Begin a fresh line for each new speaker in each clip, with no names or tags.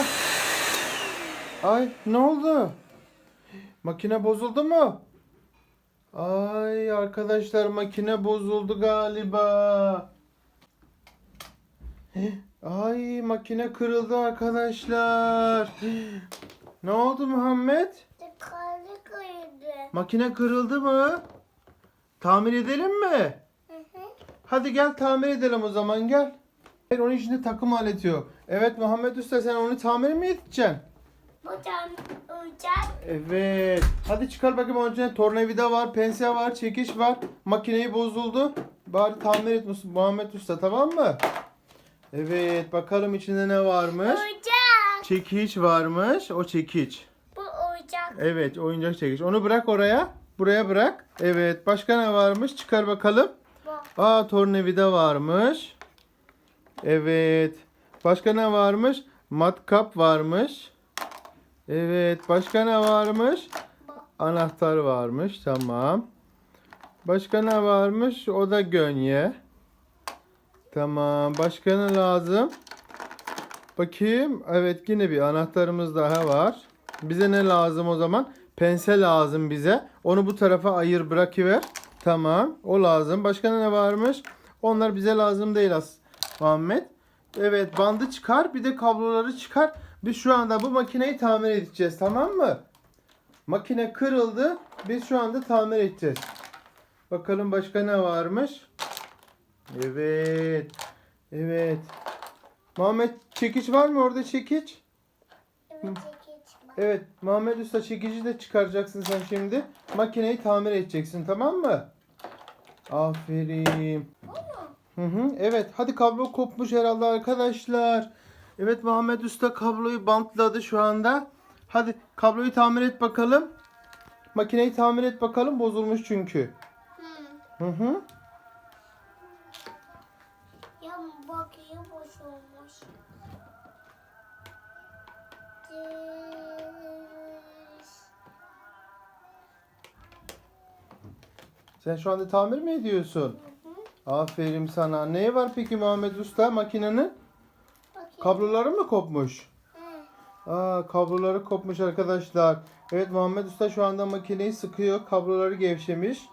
Usta. Ay ne oldu? Makine bozuldu mu? Ay arkadaşlar makine bozuldu galiba. Ay makine kırıldı arkadaşlar. Ne oldu Muhammed?
Yukarı koydu.
Makine kırıldı mı? Tamir edelim mi?
Hı hı.
Hadi gel tamir edelim o zaman gel. Hayır onun içinde takım aleti yok. Evet Muhammed Usta sen onu tamir mi edeceksin?
Buradan uçak.
Evet. Hadi çıkar bakayım onun içinde tornavida var, pense var, çekiş var. Makineyi bozuldu. Bari tamir et Muhammed Usta tamam mı? Evet bakalım içinde ne varmış?
Uçak.
Çekiç varmış. O çekiç.
Bu uçak.
Evet oyuncak çekiç. Onu bırak oraya. Buraya bırak. Evet başka ne varmış? Çıkar bakalım.
Bu.
Aa tornavida varmış. Evet. Başka ne varmış? Matkap varmış. Evet. Başka ne varmış? Anahtar varmış. Tamam. Başka ne varmış? O da gönye. Tamam. Başka ne lazım? Bakayım. Evet yine bir anahtarımız daha var. Bize ne lazım o zaman? Pense lazım bize. Onu bu tarafa ayır bırakıver. Tamam. O lazım. Başka ne varmış? Onlar bize lazım değil as Muhammed. Evet bandı çıkar. Bir de kabloları çıkar. Biz şu anda bu makineyi tamir edeceğiz. Tamam mı? Makine kırıldı. Biz şu anda tamir edeceğiz. Bakalım başka ne varmış? Evet. Evet. Muhammed çekiç var mı orada çekiç?
Evet.
Evet, Muhammed Usta çekici de çıkaracaksın sen şimdi. Makineyi tamir edeceksin, tamam mı? Aferin. Hı hı. Evet, hadi kablo kopmuş herhalde arkadaşlar. Evet, Muhammed Usta kabloyu bantladı şu anda. Hadi kabloyu tamir et bakalım. Makineyi tamir et bakalım, bozulmuş çünkü.
Hı.
Hı hı.
Ya bakayım bozulmuş. Düz.
Sen şu anda tamir mi ediyorsun? Aferin sana. Neye var peki Muhammed Usta makinenin?
Bakayım.
Kabloları mı kopmuş?
Hı.
Aa kabloları kopmuş arkadaşlar. Evet Muhammed Usta şu anda makineyi sıkıyor. Kabloları gevşemiş.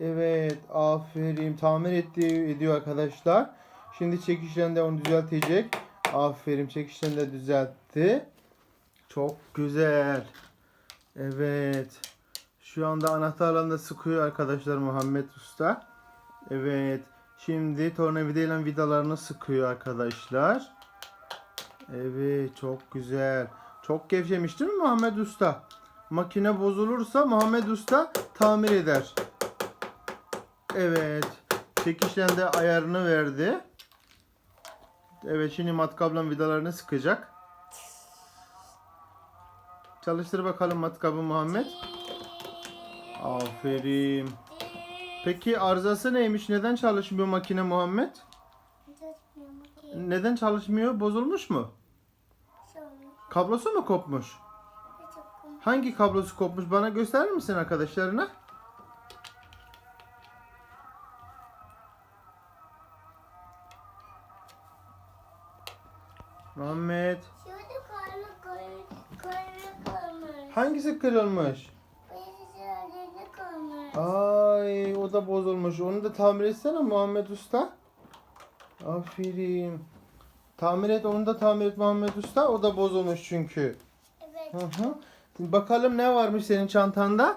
Evet aferin tamir etti, ediyor arkadaşlar. Şimdi çekişlerini de onu düzeltecek. Aferin çekişlerini de düzeltti. Çok güzel. Evet. Şu anda anahtarlarını sıkıyor arkadaşlar Muhammed Usta. Evet. Şimdi tornavidayla vidalarını sıkıyor arkadaşlar. Evet çok güzel. Çok gevşemiş değil mi Muhammed Usta? Makine bozulursa Muhammed Usta tamir eder. Evet. Çekişten de ayarını verdi. Evet şimdi matkapla vidalarını sıkacak. Çalıştır bakalım matkabı Muhammed. Aferin. Peki arızası neymiş? Neden çalışmıyor makine Muhammed? Neden çalışmıyor? Bozulmuş mu? Kablosu mu kopmuş? Hangi kablosu kopmuş? Bana gösterir misin arkadaşlarına? Muhammed. Hangisi kırılmış? Ay o da bozulmuş. Onu da tamir etsene Muhammed Usta. Aferin. Tamir et onu da tamir et Muhammed Usta. O da bozulmuş çünkü.
Evet,
Hı hı. Bakalım ne varmış senin çantanda?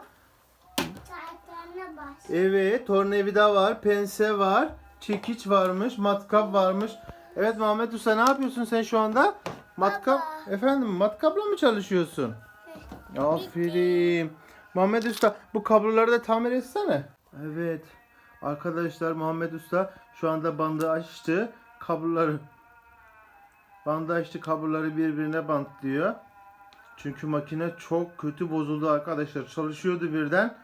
bas.
Evet, tornavida var, pense var, çekiç varmış, matkap varmış. Evet Muhammed Usta ne yapıyorsun sen şu anda? Matkap,
Baba.
efendim matkapla mı çalışıyorsun? Aferin. Muhammed Usta bu kabloları da tamir etsene. Evet. Arkadaşlar Muhammed Usta şu anda bandı açtı. Kabloları bandı açtı kabloları birbirine bantlıyor. Çünkü makine çok kötü bozuldu arkadaşlar. Çalışıyordu birden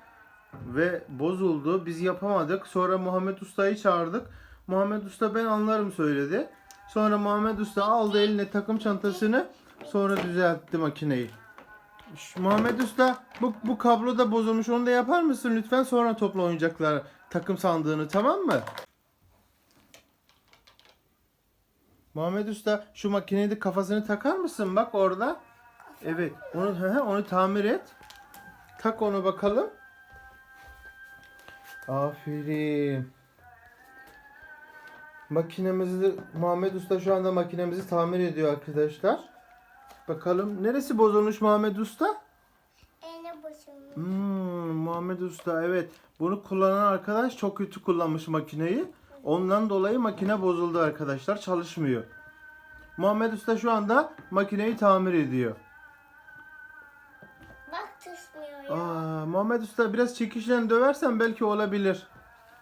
ve bozuldu. Biz yapamadık. Sonra Muhammed Usta'yı çağırdık. Muhammed Usta ben anlarım söyledi. Sonra Muhammed Usta aldı eline takım çantasını. Sonra düzeltti makineyi. Muhammed Usta bu, bu kablo da bozulmuş. Onu da yapar mısın lütfen? Sonra topla oyuncaklar takım sandığını tamam mı? Muhammed Usta şu makineyi de kafasını takar mısın? Bak orada. Evet. Onu hı, onu tamir et. Tak onu bakalım. Aferin. Makinemizi Muhammed Usta şu anda makinemizi tamir ediyor arkadaşlar. Bakalım neresi bozulmuş Muhammed Usta?
Eline başımı.
Hmm, Muhammed Usta evet. Bunu kullanan arkadaş çok kötü kullanmış makineyi. Ondan dolayı makine bozuldu arkadaşlar. Çalışmıyor. Muhammed Usta şu anda makineyi tamir ediyor.
Bak tutmuyor ya.
Aa, Muhammed Usta biraz çekişle döversen belki olabilir.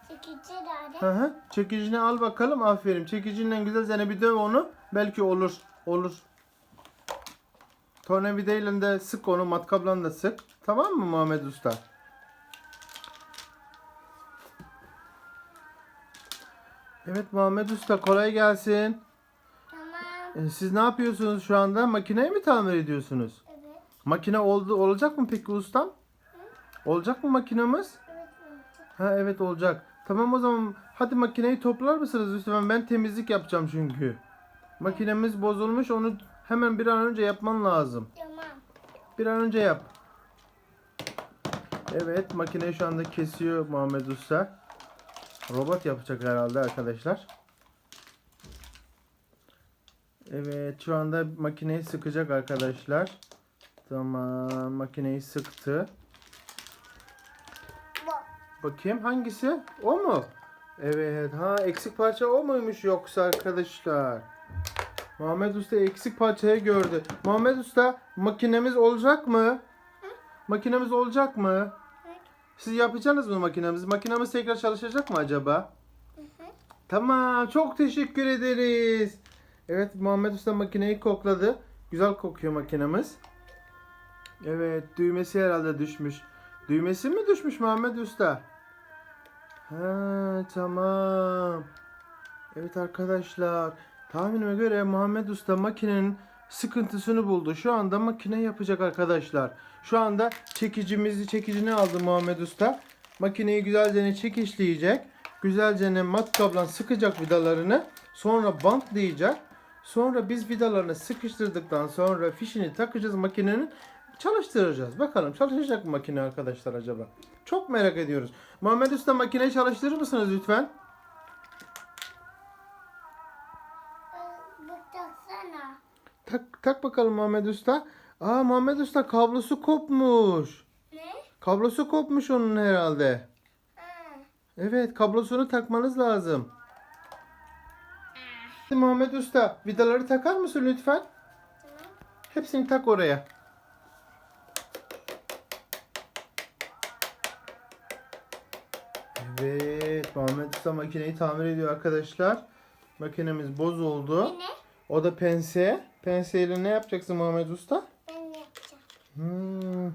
Çekici nerede?
Hı hı. Çekicini al bakalım. Aferin. Çekiciyle güzel sene bir döv onu. Belki olur. Olur. Tornavidayla de sık onu. Matkapla da sık. Tamam mı Muhammed Usta? Evet Muhammed Usta kolay gelsin.
Tamam.
Ee, Siz ne yapıyorsunuz şu anda? Makineyi mi tamir ediyorsunuz?
Evet.
Makine oldu olacak mı peki ustam? Olacak mı makinemiz?
Evet.
Ha evet olacak. Tamam o zaman hadi makineyi toplar mısınız lütfen? Ben temizlik yapacağım çünkü. Makinemiz bozulmuş onu hemen bir an önce yapman lazım.
Tamam.
Bir an önce yap. Evet makineyi şu anda kesiyor Muhammed Usta. Robot yapacak herhalde arkadaşlar. Evet şu anda makineyi sıkacak arkadaşlar. Tamam makineyi sıktı.
Bak.
Bakayım hangisi? O mu? Evet. Ha eksik parça o muymuş yoksa arkadaşlar? Muhammed Usta eksik parçayı gördü. Muhammed Usta makinemiz olacak mı? Makinemiz olacak mı?
Evet.
Siz yapacaksınız mı makinemizi? Makinemiz tekrar çalışacak mı acaba? Tamam. Çok teşekkür ederiz. Evet Muhammed Usta makineyi kokladı. Güzel kokuyor makinemiz. Evet düğmesi herhalde düşmüş. Düğmesi mi düşmüş Muhammed Usta? Ha tamam. Evet arkadaşlar. Tahminime göre Muhammed Usta makinenin sıkıntısını buldu. Şu anda makine yapacak arkadaşlar. Şu anda çekicimizi çekicini aldı Muhammed Usta. Makineyi güzelce çekişleyecek. Güzelce matkapla sıkacak vidalarını. Sonra bantlayacak. Sonra biz vidalarını sıkıştırdıktan sonra fişini takacağız makinenin. Çalıştıracağız. Bakalım çalışacak mı makine arkadaşlar acaba? Çok merak ediyoruz. Muhammed Usta makineyi çalıştırır mısınız lütfen? Tak, tak bakalım Muhammed Usta. Aa Muhammed Usta kablosu kopmuş.
Ne?
Kablosu kopmuş onun herhalde.
Ha.
Evet kablosunu takmanız lazım. Muhammed Usta vidaları takar mısın lütfen?
Tamam.
Hepsini tak oraya. Evet Muhammed Usta makineyi tamir ediyor arkadaşlar. Makinemiz bozuldu.
Ne?
O da pense. Penseyle ne yapacaksın Muhammed Usta?
Ben yapacağım.
Hmm.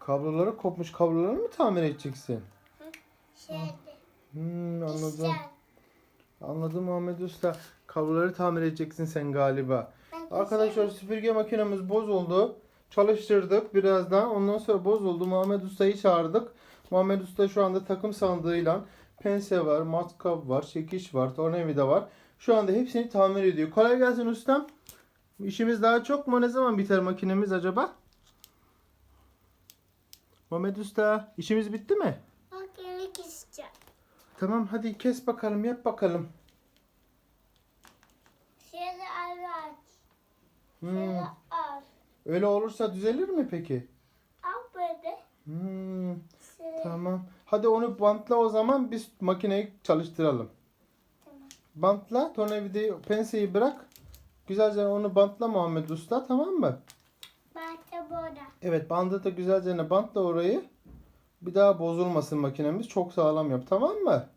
Kabloları kopmuş kabloları mı tamir edeceksin?
Şeyde.
Hmm, anladım.
İşte.
Anladım Muhammed Usta. Kabloları tamir edeceksin sen galiba.
Ben
Arkadaşlar süpürge makinemiz bozuldu. Çalıştırdık birazdan. Ondan sonra bozuldu. Muhammed Usta'yı çağırdık. Muhammed Usta şu anda takım sandığıyla pense var, matkap var, çekiç var, tornavida var. Şu anda hepsini tamir ediyor. Kolay gelsin ustam. İşimiz daha çok mu? Ne zaman biter makinemiz acaba? Muhammed Usta işimiz bitti mi?
Bak yemek isteyeceğim.
Tamam hadi kes bakalım yap bakalım.
Şöyle aç.
Hmm.
Şöyle al.
Öyle olursa düzelir mi peki?
Al böyle.
Hmm.
Şöyle.
Tamam. Hadi onu bantla o zaman biz makineyi çalıştıralım. Bantla tornavidayı, penseyi bırak. Güzelce onu bantla Muhammed Usta tamam mı?
Bak da burada.
Evet bandı da güzelce bantla orayı. Bir daha bozulmasın makinemiz. Çok sağlam yap tamam mı?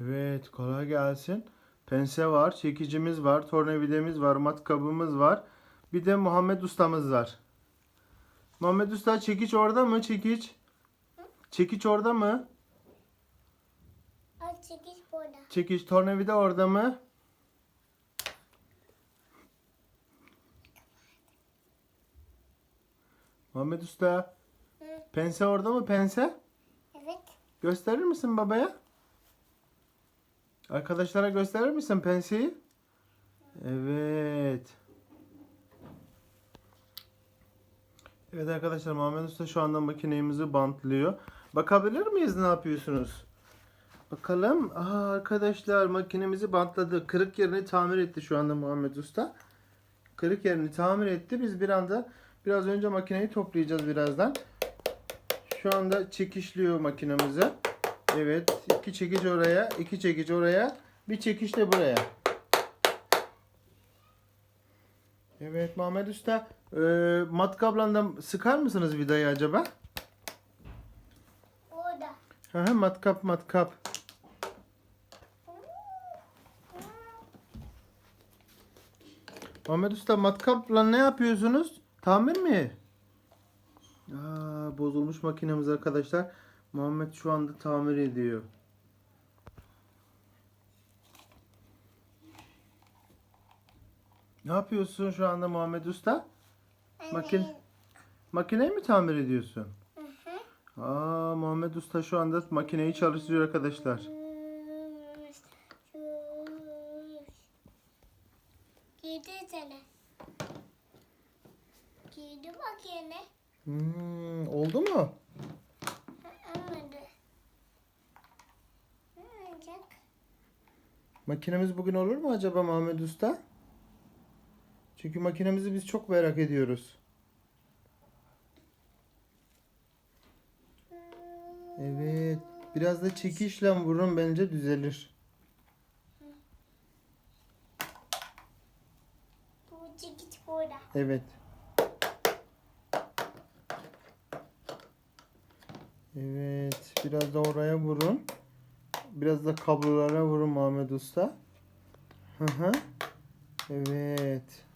Evet kolay gelsin. Pense var, çekicimiz var, tornavidemiz var, matkabımız var. Bir de Muhammed ustamız var. Muhammed usta çekiç orada mı? Çekiç. Çekiç orada mı?
Al çekiç burada.
Çekiç tornavida orada mı? Muhammed Usta.
Hı.
Pense orada mı pense?
Evet.
Gösterir misin babaya? Arkadaşlara gösterir misin penseyi? Evet. Evet arkadaşlar Muhammed Usta şu anda makinemizi bantlıyor. Bakabilir miyiz ne yapıyorsunuz? Bakalım. Aa, arkadaşlar makinemizi bantladı. Kırık yerini tamir etti şu anda Muhammed Usta. Kırık yerini tamir etti. Biz bir anda biraz önce makineyi toplayacağız birazdan. Şu anda çekişliyor makinemizi. Evet. iki çekiç oraya, iki çekiç oraya, bir çekiç de buraya. Evet Muhammed Usta. E, matkapla sıkar mısınız vidayı acaba?
Orada.
Hı hı, matkap matkap. Muhammed Usta matkapla ne yapıyorsunuz? Tamir mi? Aa, bozulmuş makinemiz arkadaşlar. Muhammed şu anda tamir ediyor. Ne yapıyorsun şu anda Muhammed Usta? Makin
Anne.
makineyi mi tamir ediyorsun?
Hı hı.
Aa, Muhammed Usta şu anda makineyi çalıştırıyor arkadaşlar.
Giydi seni. Giydi bak yine.
Hmm, oldu mu?
Olmadı.
Makinemiz bugün olur mu acaba Muhammed Usta? Çünkü makinemizi biz çok merak ediyoruz. Evet. Biraz da çekişle vurun bence düzelir.
Bu çekiç burada.
Evet. Evet. Biraz da oraya vurun. Biraz da kablolara vurun Muhammed Usta. Hı hı. Evet.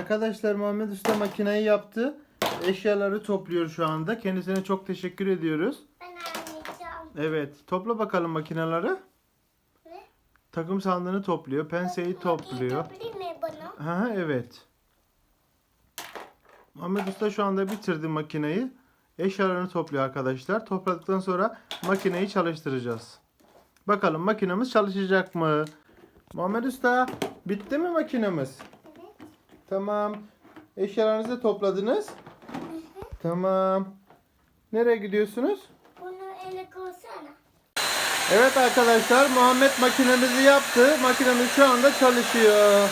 Arkadaşlar Muhammed Usta makineyi yaptı. Eşyaları topluyor şu anda. Kendisine çok teşekkür ediyoruz.
Ben anlayacağım.
Evet. Topla bakalım makineleri.
Ne?
Takım sandığını topluyor. Penseyi topluyor.
Toplayayım mı bunu?
Ha evet. Muhammed Usta şu anda bitirdi makineyi. Eşyalarını topluyor arkadaşlar. Topladıktan sonra makineyi çalıştıracağız. Bakalım makinemiz çalışacak mı? Muhammed Usta bitti mi makinemiz? Tamam. Eşyalarınızı topladınız. Tamam. Nereye gidiyorsunuz?
Bunu ele koysana.
Evet arkadaşlar Muhammed makinemizi yaptı. Makinemiz şu anda çalışıyor.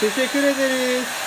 Teşekkür ederiz.